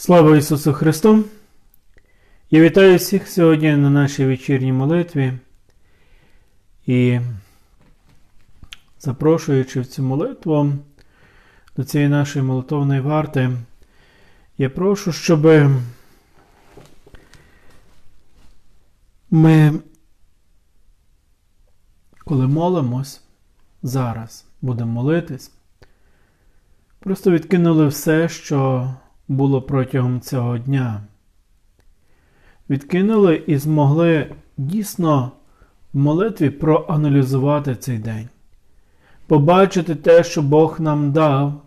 Слава Ісусу Христу! Я вітаю всіх сьогодні на нашій вечірній молитві і запрошуючи в цю молитву до цієї нашої молитовної варти, я прошу, щоб ми, коли молимось, зараз будемо молитись, просто відкинули все, що було протягом цього дня. Відкинули і змогли дійсно в молитві проаналізувати цей день, побачити те, що Бог нам дав,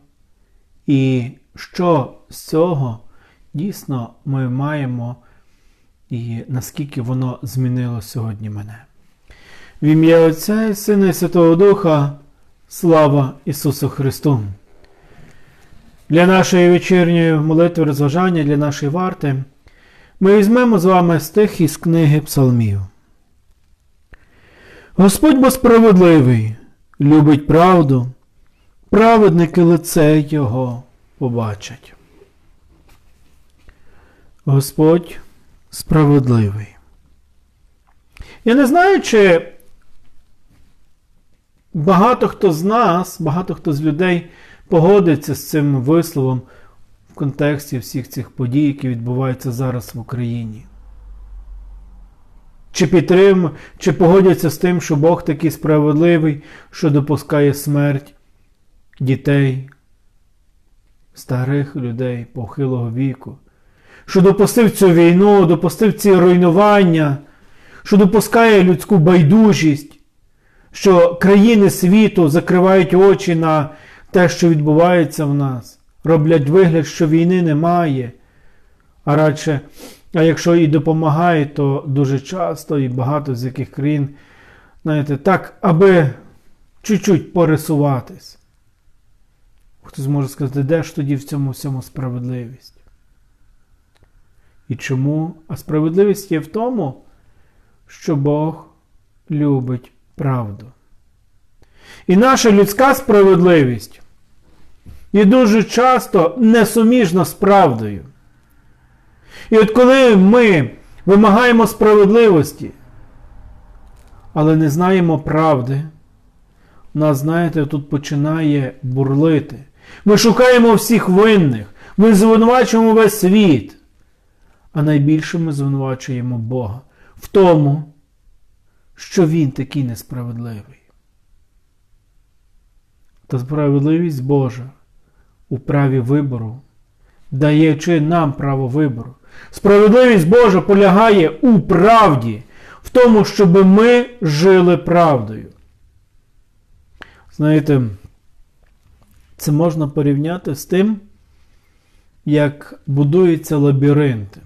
і що з цього дійсно ми маємо, і наскільки воно змінило сьогодні мене. В ім'я Отця і Сина і Святого Духа, слава Ісусу Христу! Для нашої вечірньої молитви розважання, для нашої варти, ми візьмемо з вами стих із книги Псалмів. Господь бо справедливий, любить правду, праведники лице Його побачать. Господь справедливий. Я не знаю, чи багато хто з нас, багато хто з людей погодиться з цим висловом в контексті всіх цих подій, які відбуваються зараз в Україні. Чи підтрим, чи погодяться з тим, що Бог такий справедливий, що допускає смерть дітей, старих людей похилого віку, що допустив цю війну, допустив ці руйнування, що допускає людську байдужість, що країни світу закривають очі на те, що відбувається в нас, роблять вигляд, що війни немає. А радше, а якщо і допомагає, то дуже часто і багато з яких країн, знаєте, так, аби чуть-чуть порисуватись. Хтось може сказати, де ж тоді в цьому всьому справедливість? І чому? А справедливість є в тому, що Бог любить правду. І наша людська справедливість є дуже часто несуміжна з правдою. І от коли ми вимагаємо справедливості, але не знаємо правди, нас, знаєте, тут починає бурлити. Ми шукаємо всіх винних, ми звинувачуємо весь світ. А найбільше ми звинувачуємо Бога в тому, що Він такий несправедливий. Та справедливість Божа у праві вибору, даючи нам право вибору. Справедливість Божа полягає у правді, в тому, щоб ми жили правдою. Знаєте, це можна порівняти з тим, як будуються лабіринти.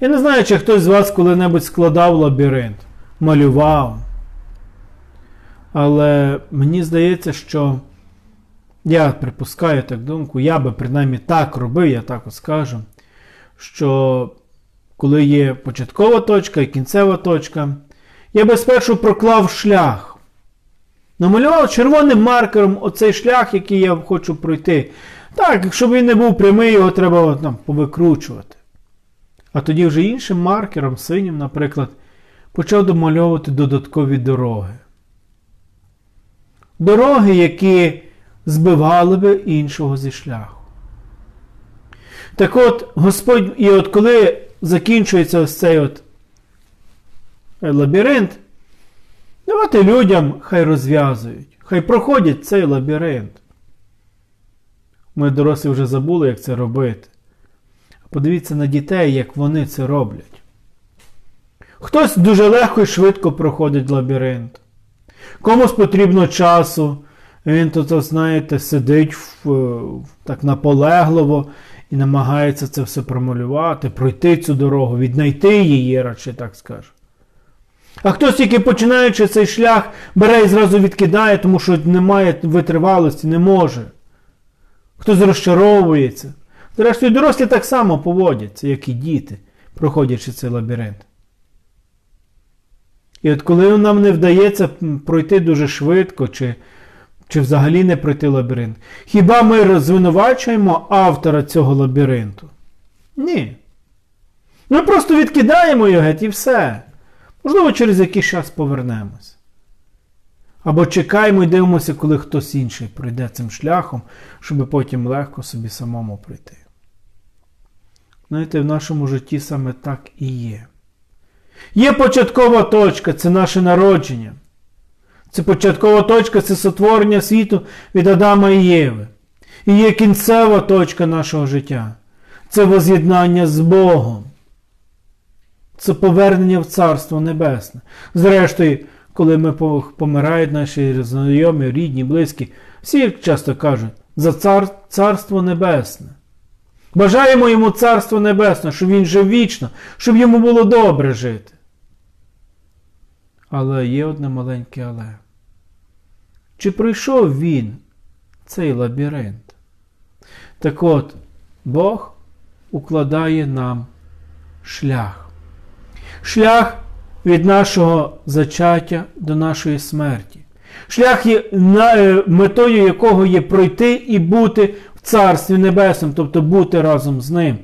Я не знаю, чи хтось з вас коли-небудь складав лабіринт, малював. Але мені здається, що я припускаю так думку, я би принаймні так робив, я так скажу, що коли є початкова точка і кінцева точка, я би спершу проклав шлях. Намалював червоним маркером оцей шлях, який я хочу пройти. Так, якщо він не був прямий, його треба там, повикручувати. А тоді вже іншим маркером, синім, наприклад, почав домальовувати додаткові дороги. Дороги, які збивали би іншого зі шляху. Так от, Господь, і от коли закінчується ось цей от лабіринт, давайте людям хай розв'язують, хай проходять цей лабіринт. Ми дорослі вже забули, як це робити. Подивіться на дітей, як вони це роблять. Хтось дуже легко і швидко проходить лабіринт. Комусь потрібно часу, він тут, знаєте, сидить так наполегливо і намагається це все промалювати, пройти цю дорогу, віднайти її, радше так скажу. А хтось тільки починаючи цей шлях, бере і зразу відкидає, тому що немає витривалості, не може. Хтось розчаровується. Зрештою, дорослі так само поводяться, як і діти, проходячи цей лабіринт. І от коли нам не вдається пройти дуже швидко, чи чи взагалі не пройти лабіринт, хіба ми звинувачуємо автора цього лабіринту? Ні. Ми просто відкидаємо його геть і все. Можливо, через якийсь час повернемось. Або чекаємо і дивимося, коли хтось інший пройде цим шляхом, щоб потім легко собі самому пройти. Знаєте, в нашому житті саме так і є. Є початкова точка це наше народження. Це початкова точка це сотворення світу від Адама і Єви. І є кінцева точка нашого життя. Це воз'єднання з Богом. Це повернення в Царство Небесне. Зрештою, коли ми помирають наші знайомі, рідні, близькі, всі часто кажуть за цар, Царство Небесне. Бажаємо йому Царство Небесне, щоб він жив вічно, щоб йому було добре жити. Але є одне маленьке але. Чи пройшов він цей лабіринт? Так от, Бог укладає нам шлях. Шлях від нашого зачаття до нашої смерті. Шлях, є, метою якого є пройти і бути в Царстві Небесному, тобто бути разом з ним.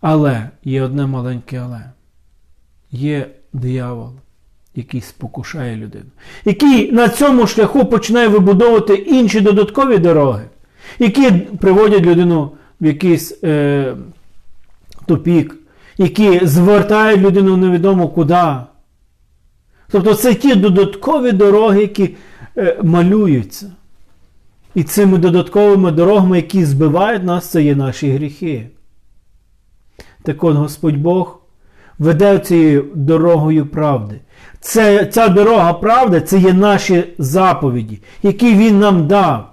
Але є одне маленьке але. Є диявол, який спокушає людину, який на цьому шляху починає вибудовувати інші додаткові дороги, які приводять людину в якийсь е, тупік, які звертають людину невідомо куди. Тобто це ті додаткові дороги, які е, малюються. І цими додатковими дорогами, які збивають нас, це є наші гріхи. Так от Господь Бог веде цією дорогою правди. Це, Ця дорога правди це є наші заповіді, які Він нам дав.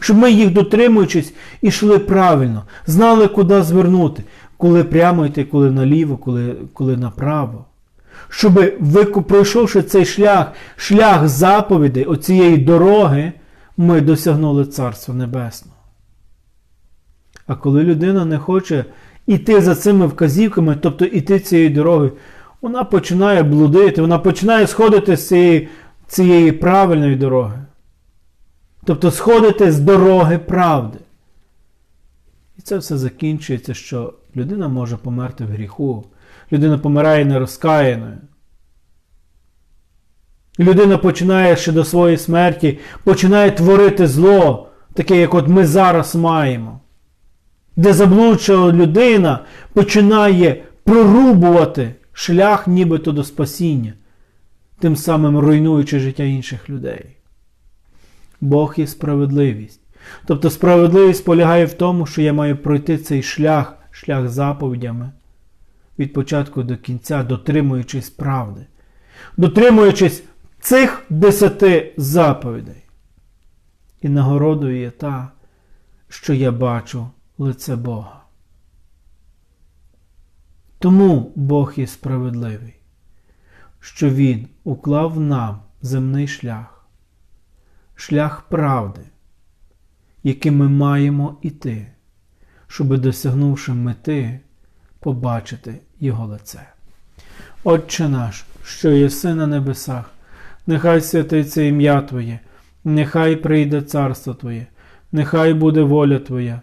Щоб ми їх дотримуючись, ішли правильно, знали, куди звернути, коли прямо йти, коли наліво, коли, коли направо. Щоб пройшовши цей шлях, шлях заповідей, оцієї дороги, ми досягнули Царства Небесного. А коли людина не хоче йти за цими вказівками, тобто йти цією дорогою, вона починає блудити, вона починає сходити з цієї, цієї правильної дороги. Тобто сходити з дороги правди. І це все закінчується, що людина може померти в гріху, людина помирає нерозкаяною. Людина починає ще до своєї смерті, починає творити зло, таке, як от ми зараз маємо. Де заблудша людина починає прорубувати шлях нібито до спасіння, тим самим руйнуючи життя інших людей. Бог є справедливість. Тобто справедливість полягає в тому, що я маю пройти цей шлях, шлях заповідями від початку до кінця, дотримуючись правди, дотримуючись цих десяти заповідей. І нагородою є та, що я бачу лице Бога. Тому Бог є справедливий, що Він уклав нам земний шлях, шлях правди, яким ми маємо іти, щоби, досягнувши мети, побачити Його лице. Отче наш, що єси на небесах, нехай святиться ім'я Твоє, нехай прийде царство Твоє, нехай буде воля Твоя,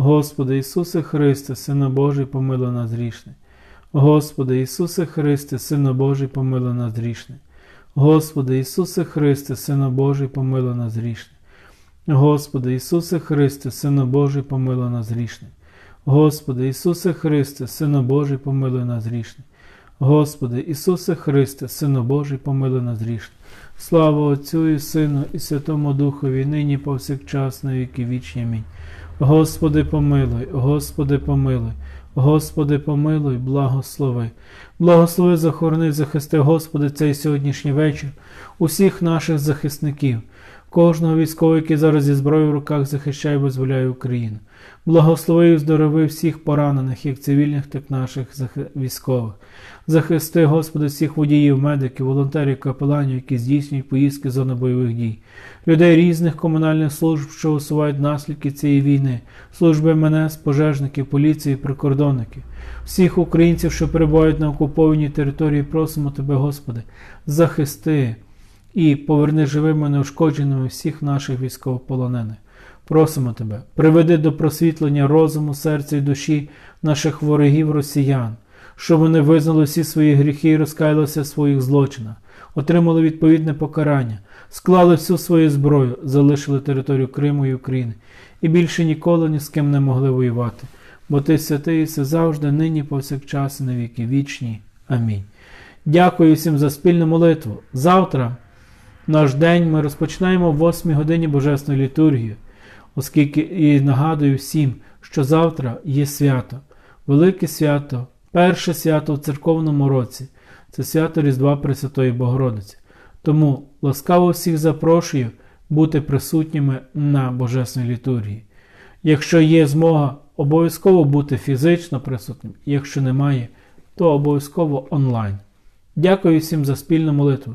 Господи Ісусе Христе, Сина Божий, помилуй нас грішне. Господи Ісусе Христе, Сина Божий, помилуй нас грішне. Господи Ісусе Христе, Сина Божий, помилуй нас грішне. Господи Ісусе Христе, Сина Божий, помилуй нас грішне. Господи Ісусе Христе, Сина Божий, помилуй нас грішне. Господи Ісусе Христе, Сина Божий, помилуй нас грішне. Слава Отцю і Сину, і Святому Духові, нині повсякчас, на віки вічні. Амінь. Господи, помилуй, Господи, помилуй, Господи, помилуй, благослови. Благослови, захорони, захисти, Господи, цей сьогоднішній вечір, усіх наших захисників, кожного військового, який зараз зі зброєю в руках захищає і визволяє Україну. Благослови і здорови всіх поранених, як цивільних, так і наших військових. Захисти, Господи, всіх водіїв, медиків, волонтерів, капеланів, які здійснюють поїздки зони бойових дій, людей різних комунальних служб, що усувають наслідки цієї війни, служби МНС, пожежників, поліції, прикордонників, всіх українців, що перебувають на окупованій території, просимо Тебе, Господи, захисти і поверни живими неушкодженими всіх наших військовополонених. Просимо Тебе, приведи до просвітлення розуму, серця і душі наших ворогів росіян, щоб вони визнали всі свої гріхи і розкаялися в своїх злочинах, отримали відповідне покарання, склали всю свою зброю, залишили територію Криму і України і більше ніколи ні з ким не могли воювати. Бо ти святий і все завжди, нині, повсякчас, і на віки вічні. Амінь. Дякую всім за спільну молитву. Завтра, наш день, ми розпочинаємо в 8 годині Божественної літургії, оскільки і нагадую всім, що завтра є свято, велике свято, перше свято в церковному році. Це свято Різдва Пресвятої Богородиці. Тому ласкаво всіх запрошую бути присутніми на Божественній літургії. Якщо є змога, обов'язково бути фізично присутнім. Якщо немає, то обов'язково онлайн. Дякую всім за спільну молитву.